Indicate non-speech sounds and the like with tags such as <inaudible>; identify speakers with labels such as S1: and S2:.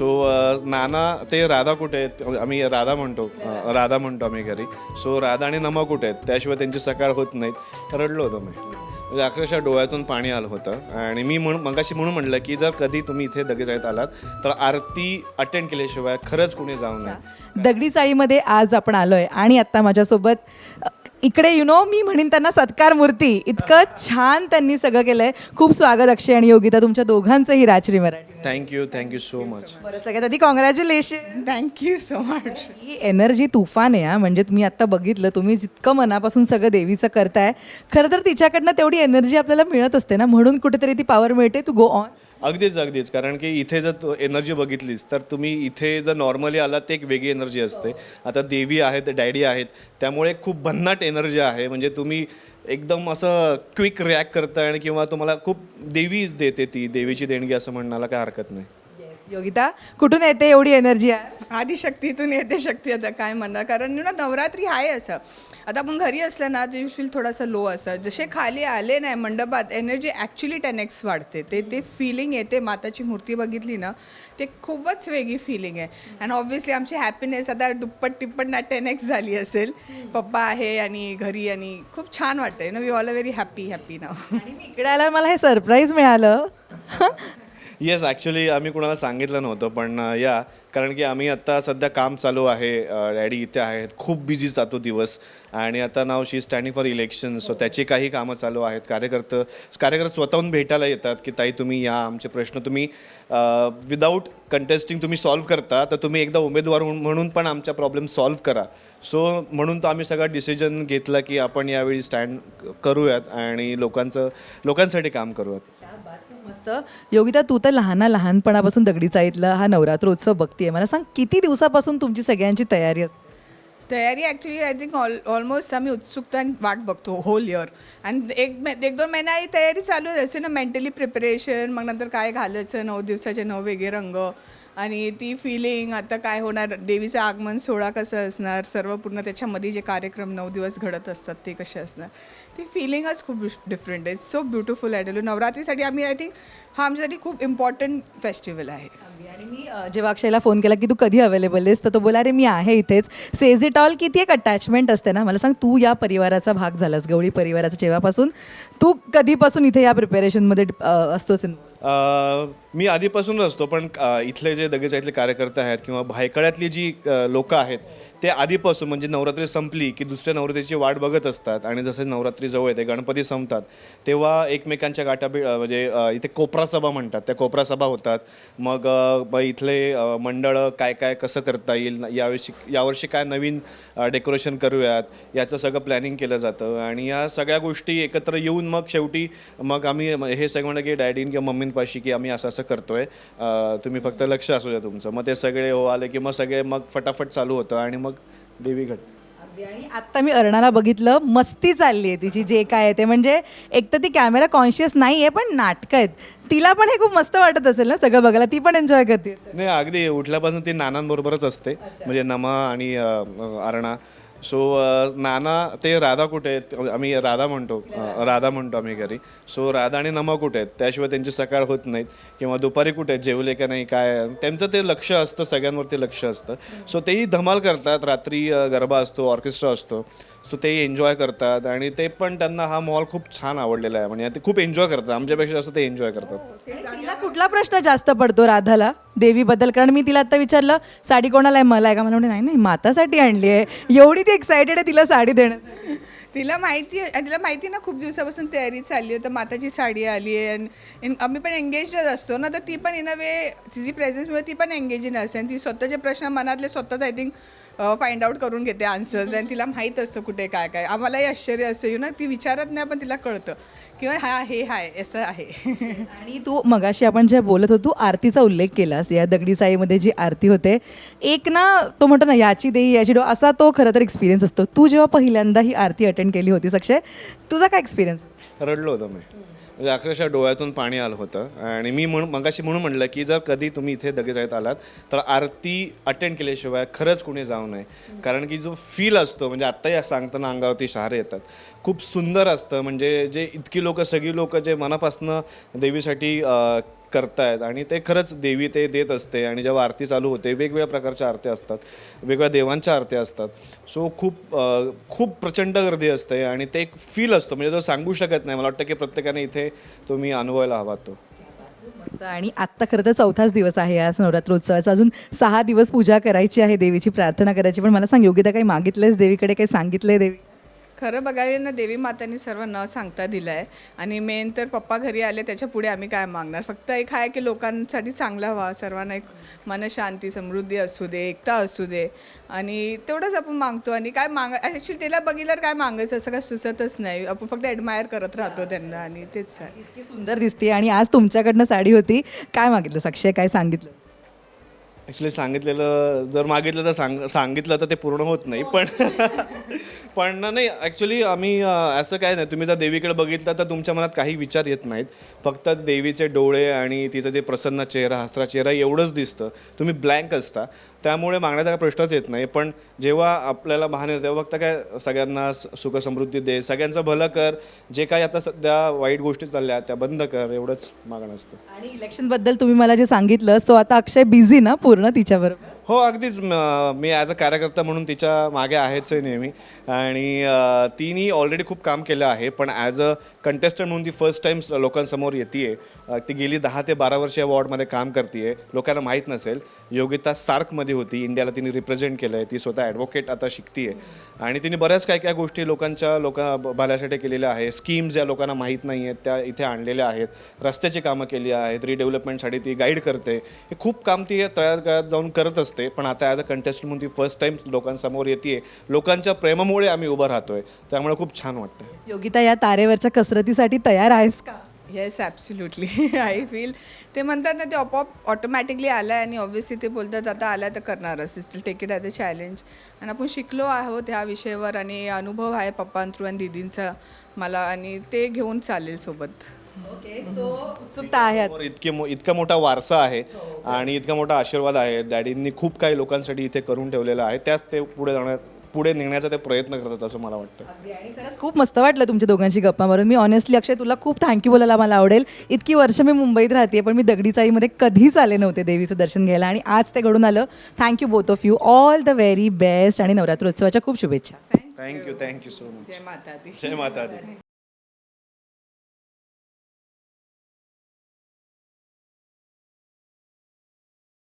S1: So नाना ते राधा कुठे आहेत? आम्ही राधा म्हणतो राधा म्हणतो आम्ही घरी. सो राधा आणि नमा कुठे आहेत? त्याशिवाय त्यांची सकाळ होत नाहीत. रडलो होतो मी. म्हणजे अक्षरशः डोळ्यातून पाणी आलं होतं. आणि मी म्हणून मगाशी म्हणून म्हटलं की जर कधी तुम्ही इथे दगेजाईत आलात तर आरती अटेंड केल्याशिवाय खरंच कुणी जाऊ नये.
S2: दगडी चाळीमध्ये आज आपण आलोय. आणि आता माझ्यासोबत इकडे यु नो मी म्हणेन त्यांना सत्कार मूर्ती. इतकं छान त्यांनी सगळं केलंय. खूप स्वागत अक्षय आणि योगिता तुमच्या दोघांचंही Rajshri Marathi.
S1: Thank you thank you so much
S2: बरं सगळ्यात आधी congratulation
S3: thank you so much
S2: he energy तुफान आहे हा. म्हणजे तुम्ही आता बघितलं तुम्ही जितकं मनापासून सगळं देवीचं करताय. खरं तर तिच्याकडनं तेवढी एनर्जी आपल्याला मिळत असते ना. म्हणून कुठेतरी ती पॉवर मिळते. टू गो ऑन
S1: अगदीच अगदीच. कारण की इथे जर एनर्जी बघितलीस तर तुम्ही इथे जर नॉर्मली आलात ते एक वेगळी एनर्जी असते. आता देवी आहेत डॅडी आहेत त्यामुळे खूप भन्नाट एनर्जी आहे. म्हणजे तुम्ही एकदम असं क्विक रिॲक्ट करताय आणि किंवा तुम्हाला खूप देवीच देते ती देवीची देणगी असं म्हणायला काय हरकत नाही.
S2: योगिता कुठून येते एवढी एनर्जी आहे
S3: आदिशक्तीतून येते शक्ती आता काय म्हणणार? कारण यु ना नवरात्री आहे असं. आता आपण घरी असलं ना ते फील थोडंसं लो असतं. जसे खाली आले नाही मंडपात एनर्जी ॲक्च्युली टेन एक्स वाढते. ते ते फिलिंग येते. माताची मूर्ती बघितली ना ते खूपच वेगळी फिलिंग आहे. आणि ऑब्व्हियसली आमची हॅपीनेस आता दुप्पट टिप्पट ना टेन एक्स झाली असेल. पप्पा आहे आणि घरी आणि खूप छान वाटतं ना we all a very happy happy नाव
S2: इकडे आल्यावर मला हे सरप्राईज मिळालं.
S1: येस ॲक्च्युली आम्ही कुणाला सांगितलं नव्हतं पण या कारण की आम्ही आत्ता सध्या काम चालू आहे डॅडी इथे आहेत खूप बिझी जातो दिवस. आणि आता नाव she standing for election so त्याची काही कामं चालू आहेत. कार्यकर्ते कार्यकर्ते स्वतःहून भेटायला येतात की ताई तुम्ही या आमचे प्रश्न तुम्ही विदाऊट कंटेस्टिंग तुम्ही सॉल्व्ह करता तर तुम्ही एकदा उमेदवार म्हणून- म्हणून पण आमच्या प्रॉब्लेम सॉल्व्ह करा. सो म्हणून तो आम्ही सगळा डिसिजन घेतला की आपण यावेळी स्टँड करूयात आणि लोकांचं लोकांसाठी काम करूयात.
S2: मस्त. योगिता तू तर लहाना लहानपणापासून दगडी चाळीतला हा नवरात्रोत्सव बघतीये. मला सांग किती दिवसापासून तुमची सगळ्यांची तयारी असते
S3: तयारी actually I think all almost आम्ही उत्सुकता वाट बघतो होल इयर आणि एक मे- एक दोन महिना ही तयारी चालू असते ना मेंटली प्रिपरेशन मग नंतर काय घालायचं नऊ दिवसाचे नऊ वेगळे रंग. आणि ती फिलिंग आता काय होणार देवीचं आगमन सोहळा कसं असणार? सर्व पूर्ण त्याच्यामध्ये जे कार्यक्रम नऊ दिवस घडत असतात ते कसे असणार? ती फिलिंगच खूप डिफरंट आहे सो ब्युटिफुल आहे डेलो नवरात्रीसाठी आम्ही आय थिंक हा आमच्यासाठी खूप इम्पॉर्टंट फेस्टिवल आहे.
S2: आणि मी जेव्हा अक्षयला फोन केला की तू कधी अवेलेबल आहेस तर तो बोला अरे मी आहे इथेच. सेज इट ऑल किती एक अटॅचमेंट असते ना. मला सांग तू या परिवाराचा भाग झालास गवळी परिवाराचा जेव्हापासून? तू कधीपासून इथे या प्रिपरेशनमध्ये असतोस
S1: मी आधीपासूनच असतो पण इथले जे दगेचाईतले कार्यकर्ते आहेत किंवा भायकळ्यातली जी लोक आहेत ते आधीपासून म्हणजे नवरात्री संपली की दुसऱ्या नवरात्रीची वाट बघत असतात. आणि जसे नवरात्री जवळ येते गणपती संपतात. तेव्हा एकमेकांच्या गाठा म्हणजे इथे कोपरा सभा म्हणतात. त्या कोपरा सभा होतात. मग इथले मंडळं काय काय कसं करता येईल? यावर्षी यावर्षी काय नवीन डेकोरेशन करूयात? याचं सगळं प्लॅनिंग केलं जातं. आणि या सगळ्या गोष्टी एकत्र येऊन मग शेवटी मग आम्ही हे सगळं की डॅडीन किंवा मम्मींपाशी की आम्ही असं असं करतोय. तुम्ही फक्त लक्ष असू द्या तुमचं. मग ते सगळे हो आले की मग सगळे मग फटाफट चालू होतं आणि मग देवी घडते.
S2: अगदी आणि आत्ता मी अर्णाला बघितलं मस्ती चालली आहे तिची जे काय आहे ते. म्हणजे एक तर ती कॅमेरा कॉन्शियस नाही आहे पण नाटकं आहेत. तिला पण हे खूप मस्त वाटत असेल ना सगळं बघायला. ती पण एन्जॉय करते.
S1: नाही अगदी. उठल्यापासून ती नानांबरोबरच असते. म्हणजे नमा आणि अं, अरणा. सो नाना ते राधा कुठे आहेत? आम्ही राधा म्हणतो. राधा म्हणतो आम्ही घरी. सो राधा आणि नमा कुठे आहेत? त्याशिवाय त्यांची सकाळ होत नाहीत. किंवा दुपारी कुठे आहेत? जेवले का नाही? काय? त्यांचं ते लक्ष असतं सगळ्यांवरती लक्ष असतं. सो तेही धमाल करतात. रात्री गरबा असतो ऑर्केस्ट्रा असतो. सो ते एन्जॉय करतात. आणि ते पण त्यांना हा मॉल खूप छान आवडलेला आहे. म्हणजे ते खूप एन्जॉय करतात. आमच्यापेक्षा जास्त ते एन्जॉय करतात.
S2: तिला कुठला प्रश्न जास्त पडतो राधाला? देवीबद्दल कारण मी तिला आता विचारलं साडी कोणाला आहे? मला आहे का मला म्हणजे नाही नाही मातासाठी आणली आहे. एवढी ती एक्सायटेड आहे तिला साडी देण्यासाठी.
S3: तिला माहिती आहे तिला माहिती आहे ना खूप दिवसापासून तयारी चालली आहे तर माताची साडी आली आहे. आणि इन- आम्ही पण एंगेजच असतो ना तर ती पण इन अ वे तिची प्रेझेन्समुळे ती पण एंगेजिंग असते आणि ती स्वतःचे प्रश्न मनातले स्वतःच आय थिंक फाइंड आउट करून घेते आन्सर्स आणि तिला माहीत असतं कुठे काय काय. आम्हालाही आश्चर्य असतं यू ना ती विचारत नाही पण तिला कळतं किंवा हा हे हाय असं आहे. <laughs>
S2: आणि तू मगाशी आपण जे बोलत होतो तू आरतीचा उल्लेख केलास या दगडी साईमध्ये जी आरती होते एक ना तो म्हणतो ना याची देई याची डो असा तो खरं तर एक्सपिरियन्स असतो. तू जेव्हा पहिल्यांदा ही आरती अटेंड केली होती अक्षय तुझा काय एक्सपिरियन्स
S1: रडलो होतो मी. म्हणजे अक्षरशः डोळ्यातून पाणी आलं होतं. आणि मी म्हणून मगाशी म्हणून म्हटलं की जर कधी तुम्ही इथे दगेजाईत आलात तर आरती अटेंड केल्याशिवाय खरंच कुणी जाऊ नये. कारण की जो फील असतो म्हणजे आत्ताही सांगताना अंगावरती शहारे येतात. खूप सुंदर असतं. म्हणजे जे इतकी लोकं सगळी लोकं जे मनापासनं देवीसाठी करतायत आणि ते खरंच देवी ते देत असते आणि जेव्हा आरती चालू होते वेगवेगळ्या प्रकारच्या आरत्या असतात. वेगवेगळ्या देवांच्या आरत्या असतात. सो खूप खूप प्रचंड गर्दी असते आणि ते एक फील असतो. म्हणजे तो सांगू शकत नाही. मला वाटतं की प्रत्येकाने इथे तुम्ही अनुभवायला हवा तो.
S2: मस्त. आणि आत्ता खरं तर चौथाच दिवस आहे आज नवरात्रोत्सवाचा. अजून सहा दिवस पूजा करायची आहे देवीची प्रार्थना करायची. पण मला सांग योग्यता काही मागितलंयस देवीकडे? काही सांगितलंय देवी?
S3: खरं बघायला ना देवी मातांनी सर्व न सांगता दिलं आहे आणि मेन तर पप्पा घरी आले त्याच्या पुढे आम्ही काय मागणार? फक्त एक आहे की लोकांसाठी चांगला व्हा सर्वांना एक मनशांती समृद्धी असू दे एकता असू दे. आणि तेवढंच आपण मागतो. आणि काय माग ॲक्च्युली तिला बघितल्यावर काय मागायचं? असं काय सुचतच नाही. आपण फक्त ॲडमायर करत राहतो त्यांना आणि तेच
S2: इतकी सुंदर दिसते आणि आज तुमच्याकडनं साडी होती. काय मागितलं? साक्षी काय सांगितलं?
S1: ॲक्च्युली सांगितलेलं जर मागितलं तर सांग सांगितलं तर ते पूर्ण होत नाही पण <laughs> पण नाही ॲक्च्युली आम्ही असं काय नाही तुम्ही जर देवीकडे बघितलं तर तुमच्या मनात काही विचार येत नाहीत. फक्त देवीचे डोळे आणि तिचं जे प्रसन्न चेहरा हसरा चेहरा एवढंच दिसतं. तुम्ही ब्लँक असता. त्यामुळे मागण्याचा काही प्रश्नच येत नाही. पण जेव्हा आपल्याला भान येतं तेव्हा फक्त काय सगळ्यांना सुखसमृद्धी सुख समृद्धी दे सगळ्यांचं भलं कर. जे काही आता सध्या वाईट गोष्टी चालल्या त्या बंद कर एवढंच मागणं असतं.
S2: आणि इलेक्शनबद्दल तुम्ही मला जे सांगितलं सो आता अक्षय बिझी ना पूर्ण. Nanti ti ci
S1: हो अगदीच. मी ॲज अ कार्यकर्ता म्हणून तिच्यामागे आहेच आहे नेहमी. आणि अ, तिने ऑलरेडी खूप काम केलं आहे पण ॲज अ कंटेस्टंट म्हणून ती फर्स्ट टाईम लोकांसमोर येते ती गेली दहा ते बारा वर्ष या वॉर्डमध्ये काम करते लोकांना माहीत नसेल योगिता सार्कमध्ये होती. इंडियाला तिने रिप्रेझेंट केलं आहे ती स्वतः ॲडव्होकेट आता शिकते आहे आणि तिने बऱ्याच काय काय गोष्टी लोकांच्या लोका भल्यासाठी केलेल्या आहे स्कीम्स ज्या लोकांना माहीत नाही आहेत त्या इथे आणलेल्या आहेत. रस्त्याची कामं केली आहेत. रिडेव्हलपमेंटसाठी ती गाईड करते. हे खूप काम ती तळ्यात जाऊन करत असते. पण आता ॲज अ कंटेस्टंट म्हणून ती फर्स्ट टाइम लोकांसमोर येते लोकांच्या प्रेमामुळे आम्ही उभं राहतोय. त्यामुळे खूप छान वाटतं
S2: योगिता या तारेवरच्या कसरतीसाठी तयार आहेस का?
S3: येस ॲब्सल्युटली आय फील ते म्हणतात ना ते आपोआप ऑटोमॅटिकली आलं आहे आणि ऑब्व्हियसली ते बोलतात आता आलं तर करणारच. Still take it as a challenge आणि आपण शिकलो आहोत ह्या विषयावर आणि अनुभव आहे पप्पांथ्रू आणि दिदींचा मला आणि ते घेऊन चालेल सोबत.
S2: ओके सो उत्सुकता आहे.
S1: समोर इतके मो इतका मोठा वारसा आहे आणि इतका मोठा आशीर्वाद आहे. डॅडींनी खूप काही लोकांसाठी इथे करून ठेवलेलं आहे. त्याच ते पुढे जाण्यात पुढे नेण्याचा ते प्रयत्न करतात असं मला वाटतं.
S2: अगदी. आणि खरंच खूप मस्त वाटलं तुमच्या दोघांची गप्पा मारून. मी ऑनेस्टली अक्षय तुला खूप थँक्यू बोलायला मला आवडेल. इतकी वर्ष मी मुंबईत राहते पण मी दगडी चाळीमध्ये कधीच आले नव्हते देवीचं दर्शन घ्यायला. आणि आज ते घडून आलं. Thank you both of you all the very best आणि नवरात्रोत्सवाच्या खूप शुभेच्छा.
S1: Thank you thank you so much
S3: जय माता दी.
S1: जय माता दी.